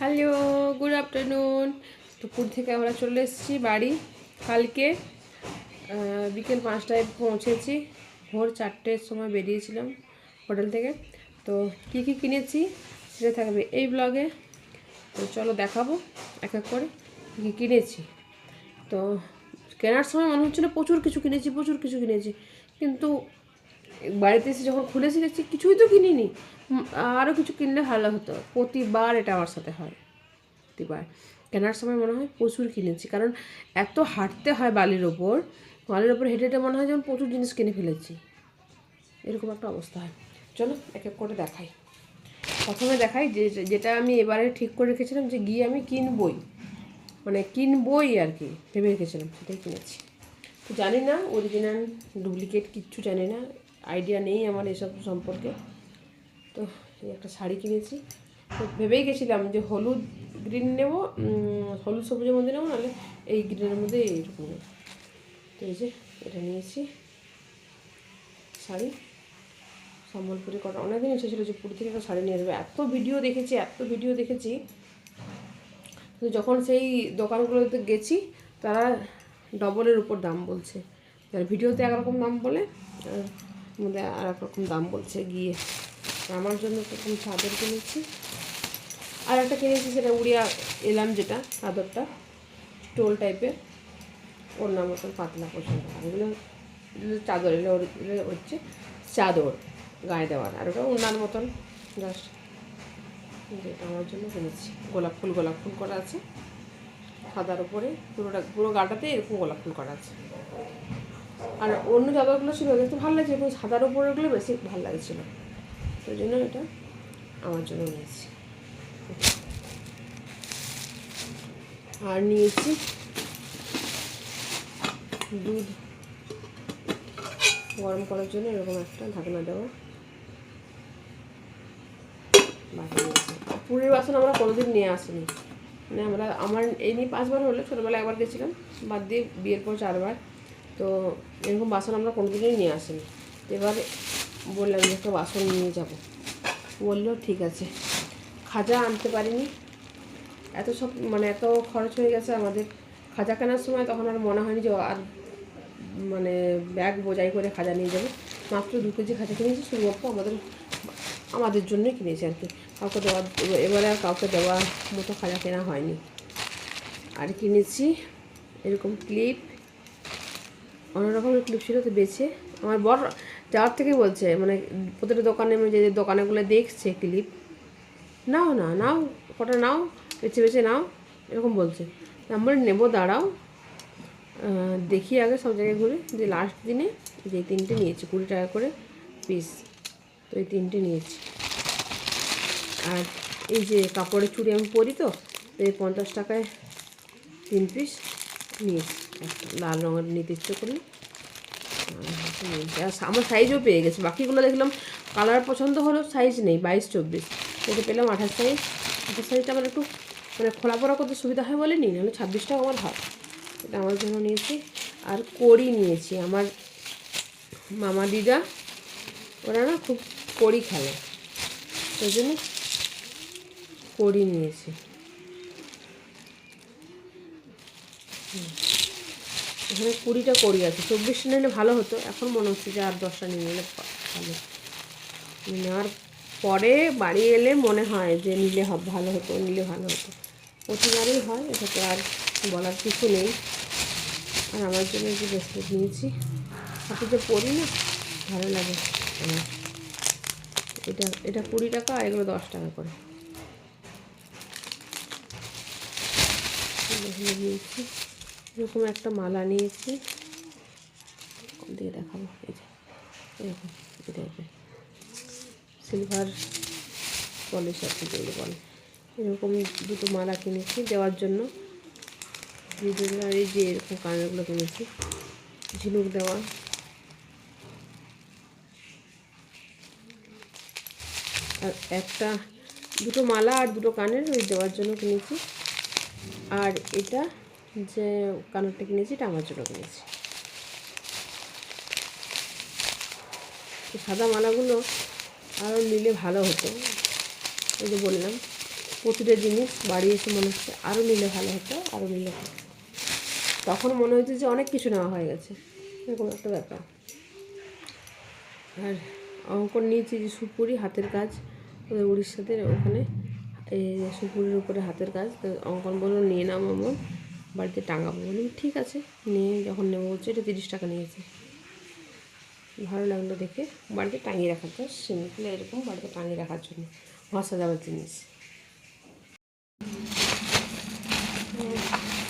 Hello, good afternoon. দুপুর থেকে আমরা চলে এসেছি বাড়ি। কালকে বিকেল পাঁচটায় পৌঁছেছি। ভোর চারটের সময় বেরিয়েছিলাম হোটেল থেকে। তো কী কী কিনেছি সেটা থাকবে এই ব্লগে। তো চলো দেখাবো এক এক করে কী কী কিনেছি। তো কেনার সময় মনে হচ্ছিল প্রচুর কিছু কিনেছি, প্রচুর কিছু কিনেছি। কিন্তু বাড়িতে এসে যখন খুলেছি দেখছি কিছুই তো কিনিনি। আরও কিছু কিনলে ভালো হতো। প্রতিবার এটা আমার সাথে হয়। প্রতিবার। কেনার সময় মনে হয় প্রচুর কিনেছি। কারণ এত হাঁটতে হয় বালির ওপর বালির ওপর হেঁটে হেঁটে মনে হয় যেমন প্রচুর জিনিস কিনে ফেলেছি। এরকম একটা অবস্থা হয়। চলো এক এক করে দেখাই। প্রথমে দেখাই যে যে- যেটা আমি এবারে ঠিক করে রেখেছিলাম যে গিয়ে আমি কিনবই। মানে কিনবই আর কি ভেবে রেখেছিলাম সেটাই কিনেছি। তো জানি না অরিজিনাল ডুপ্লিকেট কিচ্ছু জানি না। আইডিয়া নেই আমার এসব সম্পর্কে। তো এই একটা শাড়ি কিনেছি। তো ভেবেই গেছিলাম যে হলুদ গ্রিন নেব হলুদ সবুজের মধ্যে নেব, নাহলে এই গ্রিনের মধ্যে এইরকম নেব। তো এই যে এটা নিয়েছি শাড়ি। সম্বলপুরি কটা। অনেকদিন এসেছিল যে পুরী থেকে একটা শাড়ি নিয়ে আসবে। এত ভিডিও দেখেছি, এত ভিডিও দেখেছি। যখন সেই দোকানগুলোতে গেছি, তারা ডবলের উপর দাম বলছে। আর ভিডিওতে একরকম দাম বলে মধ্যে আর এক রকম দাম বলছে গিয়ে। আমার জন্য প্রথম চাদর কিনেছি। আর একটা কিনেছি সেটা উড়িয়া এলাম যেটা, চাদরটা স্টোল টাইপের। ওর নাম মতন পাতলা পছন্দ এগুলো চাদর, এগুলো হচ্ছে চাদর, গায়ে দেওয়ার। আর ওটা অন্যান্য মতন জাস্ট যেটা আমার জন্য কিনেছি। গোলাপ ফুল গোলাপ ফুল করা আছে। সাদার উপরে, পুরোটা, পুরো গাটাতে এরকম গোলাপ ফুল করা আছে। আর অন্য চাদরগুলো ছিল দেখতে ভালো লাগছে কিন্তু সাদার ওগুলো বেশি ভালো লাগছিল। সেই জন্য এটা আমার জন্য নিয়েছি। আর নিয়েছি দুধ। গরম করার জন্য এরকম একটা ঢাকনা দেওয়া পুরীর বাসন আমরা কোনোদিন নিয়ে আসিনি। মানে আমরা, আমার এই নিয়ে পাঁচবার হলো, ছোটোবেলায় একবার গেছিলাম, বাদ দিয়ে বিয়ের পর চারবার। তো এরকম বাসন আমরা কোনোদিনই নিয়ে আসিনি। এবার বললাম যে একটা বাসন নিয়ে যাব। বলল, ঠিক আছে। খাজা আনতে পারিনি। এত সব মানে এত খরচ হয়ে গেছে আমাদের। খাজা কেনার সময় তখন আর মনে হয়নি যে আর মানে ব্যাগ বোঝাই করে খাজা নিয়ে যাব। মাত্র দু কেজি খাজা কিনেছি শুধুমাত্র আমাদের আমাদের জন্যই কিনেছি আর কি। কাউকে দেওয়া এবারে আর কাউকে দেওয়া মতো খাজা কেনা হয়নি। আর কিনেছি এরকম ক্লিপ অনেক রকমের ক্লিপ ছিল, তো বেছে। আমার বর যাওয়ার থেকেই বলছে মানে প্রতিটা দোকানে মানে যে দোকানেগুলো দেখছে ক্লিপ নাও, না, নাও, কটা নাও, বেছে বেছে নাও, এরকম বলছে। আমরা নেব, দাঁড়াও দেখি আগে সব জায়গায় ঘুরে, যে লাস্ট দিনে যে তিনটে নিয়েছি, কুড়ি টাকা করে পিস তো এই তিনটে নিয়েছি। আর এই যে কাপড়ের চুড়ি আমি পরি তো এই পঞ্চাশ টাকায় তিন পিস নিয়েছি। লাল রঙের নিতে ইচ্ছে আমার সাইজও পেয়ে গেছে। বাকিগুলো দেখলাম কালার পছন্দ হলো সাইজ নেই, বাইশ চব্বিশ। এটা পেলাম আঠাশ সাইজ আঠাশ সাইজটা আমার একটু মানে খোলা পড়া করতে সুবিধা হয় বলে নিই, নাহলে ছাব্বিশটাও আমার হয়। এটা আমার জন্য নিয়েছি। আর কড়ি নিয়েছি। আমার মামা দিদা, ওরা না খুব কড়ি খেলে। সেই জন্য কড়ি নিয়েছি। হুম। এখানে কুড়িটা করি আছে। চব্বিশটা নিলে ভালো হতো। এখন মনে হচ্ছে যে আর দশটা নিয়ে নিলে ভালো। নেওয়ার পরে বাড়ি এলে মনে হয় যে নিলে ভালো হতো, নিলে ভালো হতো। প্রতিবারই হয়, এটাতে আর বলার কিছু নেই। আর আমার জন্য যে ব্রেসলেট নিয়েছি হাতে যে পরি না, ভালো লাগে। এটা এটা কুড়ি টাকা আর এগুলো দশ টাকা করে। নিয়েছি। এরকম একটা মালা নিয়েছি। দিকে দেখাবো, এই যে, এরকম সিলভার পলিশ কি যেগুলো বলে। এরকম দুটো মালা কিনেছি দেওয়ার জন্য। এই যে এরকম কানেরগুলো কিনেছি, ঝিনুক দেওয়া। আর একটা, দুটো মালা আর দুটো কানের ওই দেওয়ার জন্য কিনেছি। আর এটা যে কানেরটা কিনেছি, এটা আমার জন্য কিনেছি। সাদা মালাগুলো আরও নিলে ভালো হতো। এই যে বললাম, প্রতিটা জিনিস বাড়ি এসে মনে হচ্ছে আরও নিলে ভালো হতো আরও নিলে ভালো তখন মনে হচ্ছে যে অনেক কিছু নেওয়া হয়ে গেছে। এরকম একটা ব্যাপার। আর অঙ্কন নিয়েছি যে সুপুরি, হাতের কাজ। ওদের উড়িষ্যাতে ওখানে, এই সুপুরির উপরে হাতের কাজ। তো অঙ্কন বলল, নিয়ে নাও মামন বাড়িতে টাঙাবো। বলি, ঠিক আছে, নিয়ে যখন নেব, বলছে, এটা তিরিশ টাকা নিয়েছে। ভালো লাগল দেখে। বাড়িতে টাঙিয়ে রাখার তো সিম্পল এরকম বাড়িতে টাঙিয়ে রাখার জন্য ঘর সাজাবার জিনিস।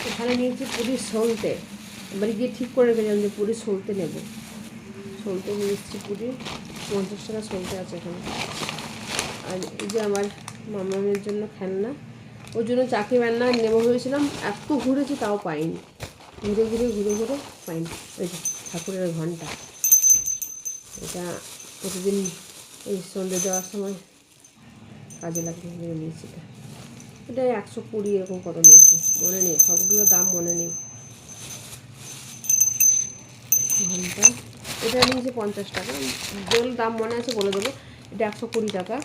এখানে নিয়েছি পুরীর সলতে। এবারে গিয়ে ঠিক করে রেখেছিলাম যে পুরীর সলতে নেব। সলতে নিয়েছি এসেছি পুরী। পঞ্চাশ টাকা সলতে আছে এখানে। আর এই যে আমার মামামের জন্য খেলনা। ওর জন্য চাকি রান্না নেব ভেবেছিলাম। এত ঘুরেছি, তাও পাইনি। ঘুরে ঘুরে ঘুরে ঘুরে পাইনি। ওই যে ঠাকুরের ঘণ্টা। এটা প্রতিদিন এই সন্ধ্যে দেওয়ার সময় কাজে লাগবে নিয়েছি এটা। এটা একশো কুড়ি এরকম কত নিয়েছি। মনে নেই, সবগুলো দাম মনে নেই। ঘণ্টা। এটা নিয়েছি পঞ্চাশ টাকা। যেগুলো দাম মনে আছে বলে দেবো। এটা একশো কুড়ি টাকা।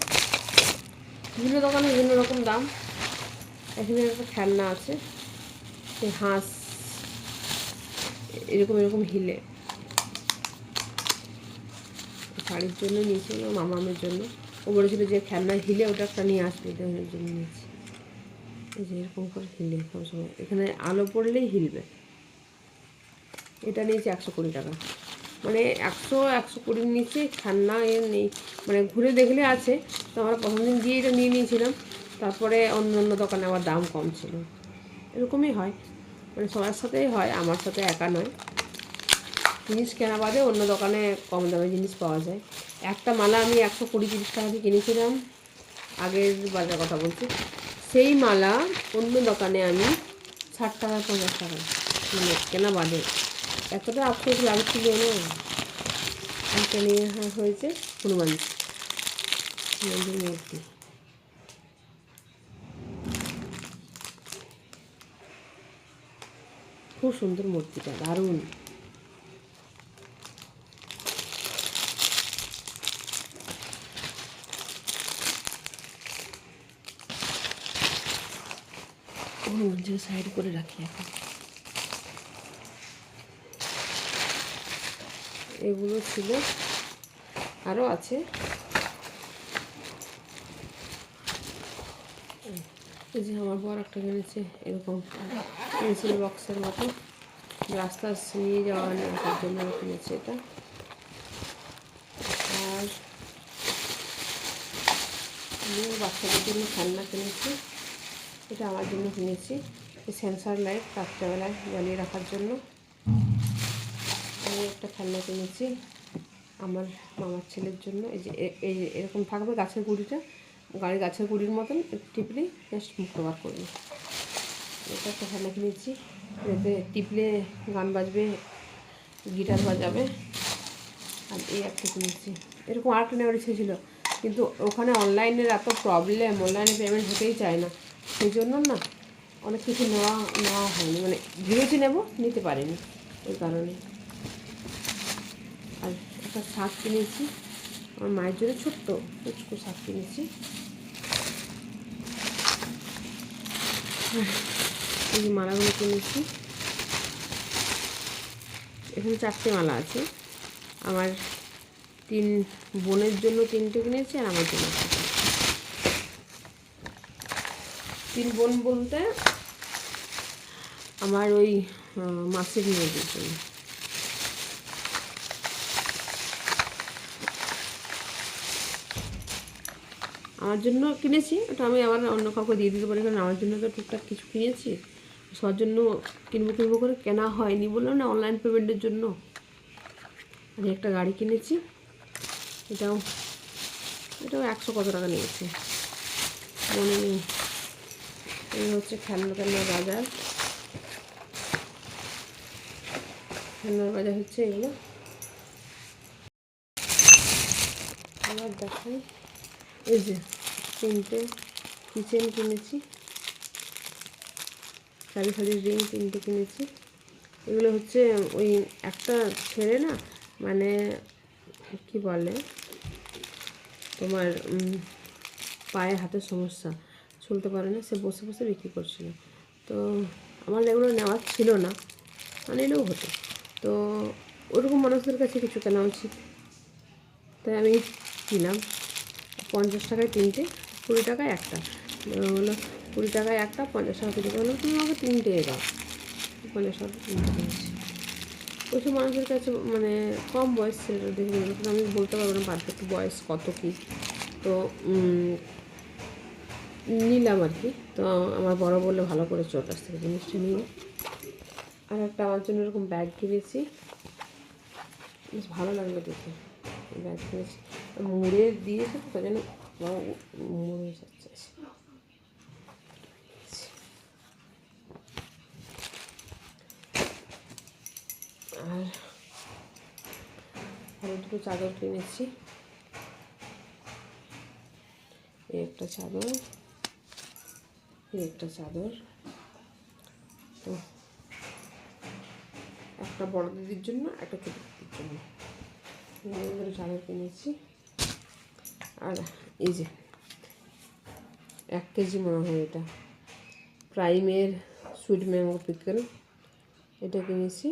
বিভিন্ন দোকানে বিভিন্ন রকম দাম। এখানে একটা খেলনা আছে। হাঁস, এরকম এরকম হিলে। শাড়ির জন্য নিয়েছিল, মামামের জন্য। ও বলেছিল যে খেলনা হিলে ওটা একটা নিয়ে আসবে ওর জন্য নিয়েছি। এই যে এরকম করে হিলে সবসময় এখানে আলো পড়লেই হিলবে। এটা নিয়েছি একশো কুড়ি টাকা। মানে একশো একশো কুড়ির নিচে খেলনা এ নেই। মানে ঘুরে দেখলে আছে। তো আমরা প্রথম দিন দিয়ে এটা নিয়ে নিয়েছিলাম। তারপরে অন্য অন্য দোকানে আবার দাম কম ছিল। এরকমই হয়। মানে সবার সাথেই হয়, আমার সাথে একা নয়। জিনিস কেনা বাদে অন্য দোকানে কম দামে জিনিস পাওয়া যায়। একটা মালা আমি একশো কুড়ি তিরিশ টাকা দিয়ে কিনেছিলাম। আগের বাজার কথা বলছি। সেই মালা অন্য দোকানে আমি ষাট টাকা, পঞ্চাশ টাকা মানে কেনা বাদে। এতটা আফসোস লাগছিল না। একটা নিয়ে আসা হয়েছে হনুমান হনুমানজির মূর্তি। খুব সুন্দর মূর্তিটা, দারুণ। হনুমানজিকে সাইড করে রাখি এখন। এগুলো ছিল আরও আছে। যে আমার বর একটা কিনেছে এরকম। পেন্সিল বক্সের মতো। রাস্তা নিয়ে যাওয়া আসার জন্য কিনেছে এটা। আর আমিও বাচ্চাদের জন্য খেলনা কিনেছি। এটা আমার জন্য কিনেছি। সেন্সার লাইট রাত্রেবেলায় জ্বালিয়ে রাখার জন্য। আমি একটা খেলনা কিনেছি আমার মামার ছেলের জন্য। এই যে এই এরকম থাকবে গাছের গুঁড়িটা গাড়ি গাছের গুঁড়ির মতন টিপলি জাস্ট মুক্ত বার করবে এটা একটা খেলনা কিনেছি এতে টিপলে গান বাজবে, গিটার বাজাবে, আর এই একটা কিনেছি। এরকম আর একটা নেওয়ার ইচ্ছে ছিল, কিন্তু ওখানে অনলাইনের এত প্রবলেম অনলাইনে পেমেন্ট হতেই চায় না। সেই জন্য না অনেক কিছু নেওয়া নেওয়া হয়নি। মানে ভেবেছি নেব, নিতে পারিনি ওই কারণে। আর একটা শাক কিনেছি, আমার মায়ের জন্য ছোট্ট ছোট্ট শাক কিনেছি। এই মালাগুলো কিনেছি এখানে চারটে মালা আছে। আমার তিন বোনের জন্য তিনটে কিনেছি আর আমার জন্য। তিন বোন বলতে আমার ওই মাসির মেয়েদের জন্য। আমার জন্য কিনেছি, ওটা আমি আবার অন্য কাউকে দিয়ে দিতে পারি, কারণ আমার জন্য তো টুকটাক কিছু কিনেছি। সবার জন্য কিনবো কিনবো করে কেনা হয়নি বলল না অনলাইন পেমেন্টের জন্য। আমি একটা গাড়ি কিনেছি, এটাও এটাও একশো কত টাকা নিয়েছে। মনে নেই। এই হচ্ছে খেলনা খেলনার বাজার। খেলনার বাজার হচ্ছে এগুলো। আবার দেখাই। এই যে তিনটে কিচেন কিনেছি। সারি সারি রিং তিনটে কিনেছি এগুলো হচ্ছে ওই একটা ছেড়ে না মানে কি বলে? তোমার পায়ে হাতের সমস্যা, চলতে পারে না, সে বসে বসে বিক্রি করছিল। তো আমার এগুলো নেওয়ার ছিল না মানে এলেও হতো। তো ওরকম মানুষদের কাছে কিছু কেনা উচিত। তাই আমি কিনলাম, পঞ্চাশ টাকায় তিনটে, কুড়ি টাকায় একটা। হলো কুড়ি টাকায় একটা, পঞ্চাশ টাকা কুড়ি টাকা তুমি আমাকে তিনটে দাও। পঞ্চাশ টাকা তিনটে ওইসব মানুষের কাছে মানে কম বয়স ছিল দেখে মনে আমি বলতে পারব না পারফেক্ট বয়স কত কী। তো নিলাম আর কি। তো আমার বড় বললে ভালো করে চোর কাছ থেকে জিনিসটা নিয়ে। আর একটা আমার জন্য এরকম ব্যাগ কিনেছি। বেশ ভালো লাগল দেখে। ব্যাগ কিনেছি। মুড়ে দিয়েছে তো যেন মুড়ে যাচ্ছে আর আরও দুটো চাদর কিনেছি এই একটা চাদর, এই একটা চাদর। তো একটা বড় দিদির জন্য, একটা ছোটো দিদির জন্য। দুটো চাদর কিনেছি আর এই যে এক কেজি মনে হয় এটা। প্রাইমের সুইট ম্যাঙ্গো পিকল, এটা কিনেছি।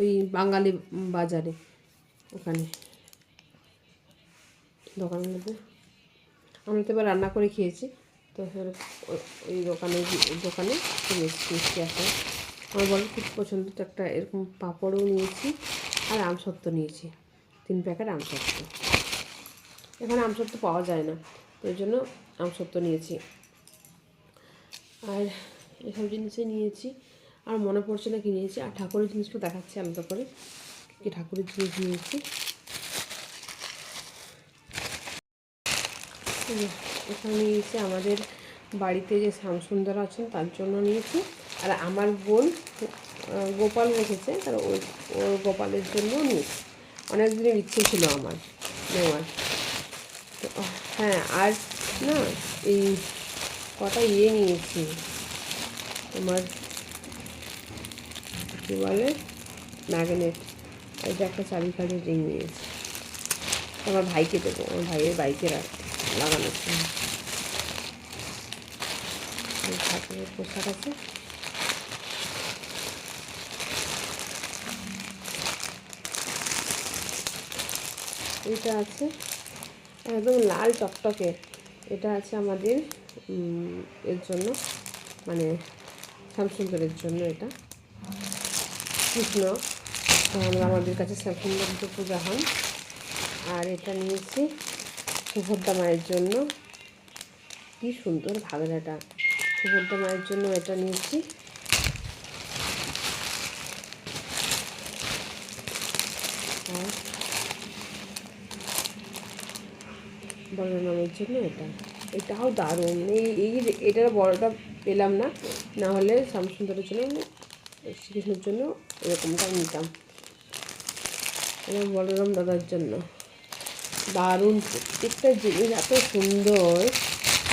ওই বাঙালি বাজারে, ওখানে। মধ্যে। আমরা তো এবার রান্না করে খেয়েছি, তো ওই দোকানে দোকানে মিষ্টি আসে আমার বলো খুব পছন্দ, তো একটা এরকম পাঁপড়ও নিয়েছি আর আমসত্ত্ব নিয়েছি। তিন প্যাকেট আমসত্ত্ব এখানে আমসত্ত্ব পাওয়া যায় না ওই জন্য আমসত্ত্ব নিয়েছি। আর এসব জিনিসই নিয়েছি। আর মনে পড়ছে না কি নিয়েছি। আর ঠাকুরের জিনিসটা দেখাচ্ছি আলাদা করে কি ঠাকুরের জিনিস নিয়েছি। এখানে নিয়েছি আমাদের বাড়িতে যে শ্যামসুন্দর আছেন, তার জন্য নিয়েছি। আর আমার বোন গোপাল রেখেছে তার ওই গোপালের জন্য নিয়েছি। অনেক দিনের ইচ্ছে ছিল আমার নেওয়ার। হ্যাঁ আর না, এই কটা ইয়ে নিয়েছি। তোমার কী বলে ম্যাগনেট এটা একটা চাবিকাঠের রিং নিয়েছি। আমার ভাইকে দেবো, আমার ভাইয়ের বাইকে লাগানোর জন্য এই ঠাকুরের পোশাক আছে। এটা আছে, একদম লাল টকটকে। এটা আছে আমাদের এর জন্য মানে শ্যামসুন্দরের জন্য এটা। কৃষ্ণ আমরা আমাদের কাছে শ্যামসুন্দর তো পূজা হয়। আর এটা নিয়েছি সুভদ্রা মায়ের জন্য। কি সুন্দর ঘাগরাটা সুভদ্রা মায়ের জন্য এটা নিয়েছি। বলরামের জন্য এটা। এটাও দারুণ। এই এই এটার বড়টা পেলাম না না হলে শ্যামসুন্দরের জন্য শ্রীকৃষ্ণের জন্য এরকমটা নিতাম। এটা বলরাম দাদার জন্য। দারুণ। প্রত্যেকটা জিনিস এত সুন্দর।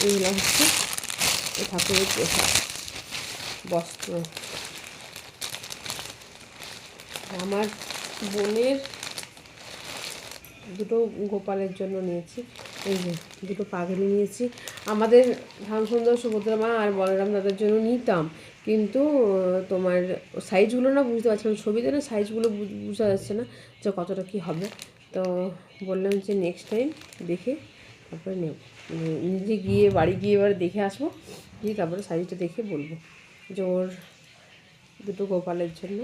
এগুলো হচ্ছে ঠাকুরের পোশাক বস্ত্র। আমার বোনের দুটো গোপালের জন্য নিয়েছি। এই যে, দুটো পাগড়ি নিয়েছি। আমাদের ধামসুন্দর, সুভদ্রা মা আর বলরাম দাদার জন্য নিতাম। কিন্তু তোমার সাইজগুলো না বুঝতে পারছিলাম ছবিতে না সাইজগুলো বোঝা যাচ্ছে না যে কতটা কী হবে। তো বললাম যে নেক্সট টাইম দেখে তারপরে নেব। মানে নিজে গিয়ে, বাড়ি গিয়ে এবার দেখে আসব। দিয়ে তারপরে সাইজটা দেখে বলব যে ওর দুটো গোপালের জন্য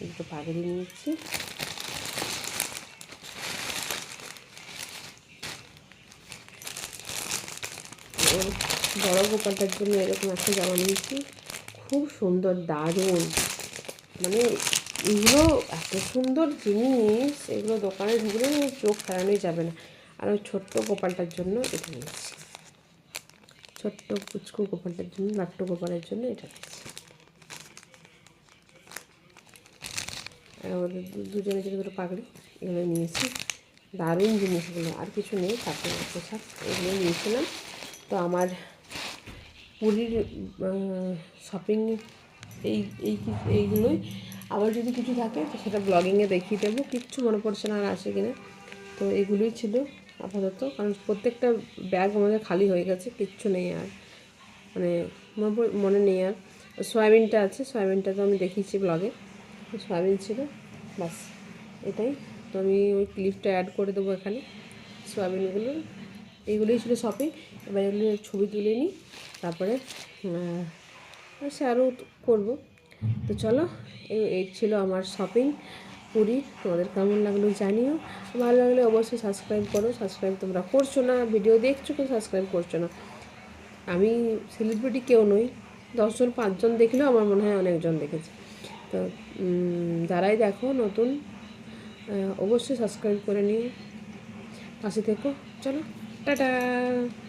দুটো পাগড়ি নিয়েছি। বড় গোপালটার জন্য এরকম একটা জামা নিয়েছি। খুব সুন্দর, দারুণ। মানে এগুলো এত সুন্দর জিনিস, এগুলো দোকানে ঢুকলে চোখ ফেরানোই যাবে না। আর ওই ছোট্ট গোপালটার জন্য এটা নিয়েছি। ছোট্ট পুচকু গোপালটার জন্য লাট্টু গোপালের জন্য এটা নিয়েছি। আর দু- দুজনের জন্য দুটো পাগড়ি এগুলো নিয়েছি। দারুণ জিনিসগুলো, আর কিছু নেই ঠাকুরের পোশাক, এগুলো নিয়েছিলাম। তো আমার পুরীর শপিং এই এই এইগুলোই। আবার যদি কিছু থাকে, তো সেটা ব্লগিংয়ে দেখিয়ে দেবো। কিচ্ছু মনে পড়ছে না আর আছে কিনা। তো এগুলোই ছিল আপাতত। কারণ প্রত্যেকটা ব্যাগ আমাদের খালি হয়ে গেছে, কিচ্ছু নেই আর। মানে মনে নেই আর। সয়াবিনটা আছে, সয়াবিনটা তো আমি দেখিয়েছি ব্লগে সয়াবিন ছিল বাস এটাই। তো আমি ওই ক্লিপটা অ্যাড করে দেবো এখানে সয়াবিনগুলো এইগুলোই ছিল শপিং এবার এগুলো ছবি তুলে নিই, তারপরে সে আরও করব। তো চলো, এই ছিল আমার শপিং পুরী। তোমাদের কেমন লাগল জানিও। ভালো লাগলে অবশ্যই সাবস্ক্রাইব করো। সাবস্ক্রাইব তোমরা করছ না ভিডিও দেখছ কেউ সাবস্ক্রাইব করছ না। আমি সেলিব্রিটি কেউ নই, দশজন, পাঁচজন দেখলেও আমার মনে হয় অনেকজন দেখেছে। তো যারাই দেখো নতুন অবশ্যই সাবস্ক্রাইব করে নিও। পাশে থেকো, চলো। Ta-da!